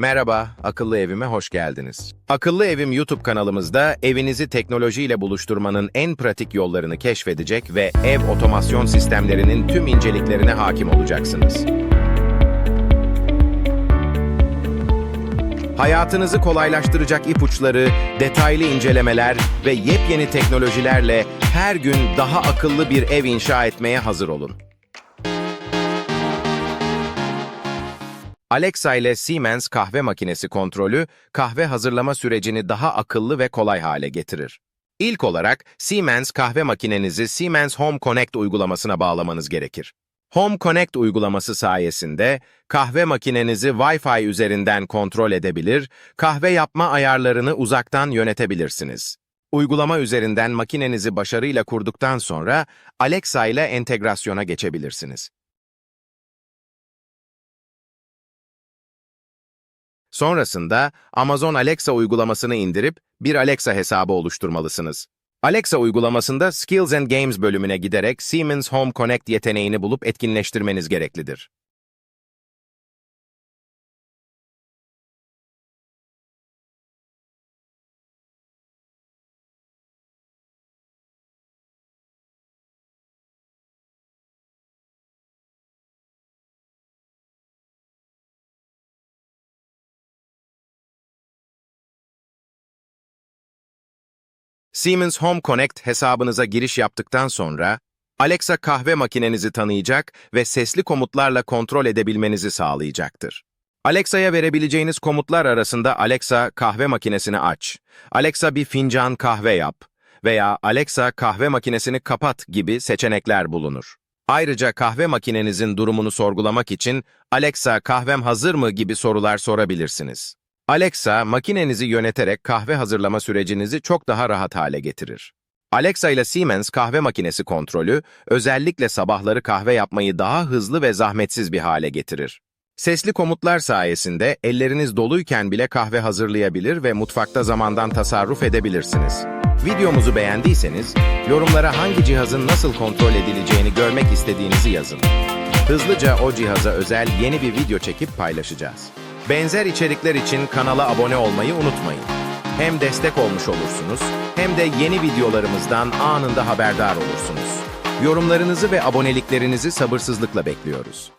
Merhaba, Akıllı Evime hoş geldiniz. Akıllı Evim YouTube kanalımızda evinizi teknolojiyle buluşturmanın en pratik yollarını keşfedecek ve ev otomasyon sistemlerinin tüm inceliklerine hakim olacaksınız. Hayatınızı kolaylaştıracak ipuçları, detaylı incelemeler ve yepyeni teknolojilerle her gün daha akıllı bir ev inşa etmeye hazır olun. Alexa ile Siemens kahve makinesi kontrolü, kahve hazırlama sürecini daha akıllı ve kolay hale getirir. İlk olarak Siemens kahve makinenizi Siemens Home Connect uygulamasına bağlamanız gerekir. Home Connect uygulaması sayesinde kahve makinenizi Wi-Fi üzerinden kontrol edebilir, kahve yapma ayarlarını uzaktan yönetebilirsiniz. Uygulama üzerinden makinenizi başarıyla kurduktan sonra Alexa ile entegrasyona geçebilirsiniz. Sonrasında Amazon Alexa uygulamasını indirip bir Alexa hesabı oluşturmalısınız. Alexa uygulamasında Skills and Games bölümüne giderek Siemens Home Connect yeteneğini bulup etkinleştirmeniz gereklidir. Siemens Home Connect hesabınıza giriş yaptıktan sonra, Alexa kahve makinenizi tanıyacak ve sesli komutlarla kontrol edebilmenizi sağlayacaktır. Alexa'ya verebileceğiniz komutlar arasında Alexa kahve makinesini aç, Alexa bir fincan kahve yap veya Alexa kahve makinesini kapat gibi seçenekler bulunur. Ayrıca kahve makinenizin durumunu sorgulamak için Alexa kahvem hazır mı gibi sorular sorabilirsiniz. Alexa, makinenizi yöneterek kahve hazırlama sürecinizi çok daha rahat hale getirir. Alexa ile Siemens kahve makinesi kontrolü, özellikle sabahları kahve yapmayı daha hızlı ve zahmetsiz bir hale getirir. Sesli komutlar sayesinde elleriniz doluyken bile kahve hazırlayabilir ve mutfakta zamandan tasarruf edebilirsiniz. Videomuzu beğendiyseniz, yorumlara hangi cihazın nasıl kontrol edileceğini görmek istediğinizi yazın. Hızlıca o cihaza özel yeni bir video çekip paylaşacağız. Benzer içerikler için kanala abone olmayı unutmayın. Hem destek olmuş olursunuz, hem de yeni videolarımızdan anında haberdar olursunuz. Yorumlarınızı ve aboneliklerinizi sabırsızlıkla bekliyoruz.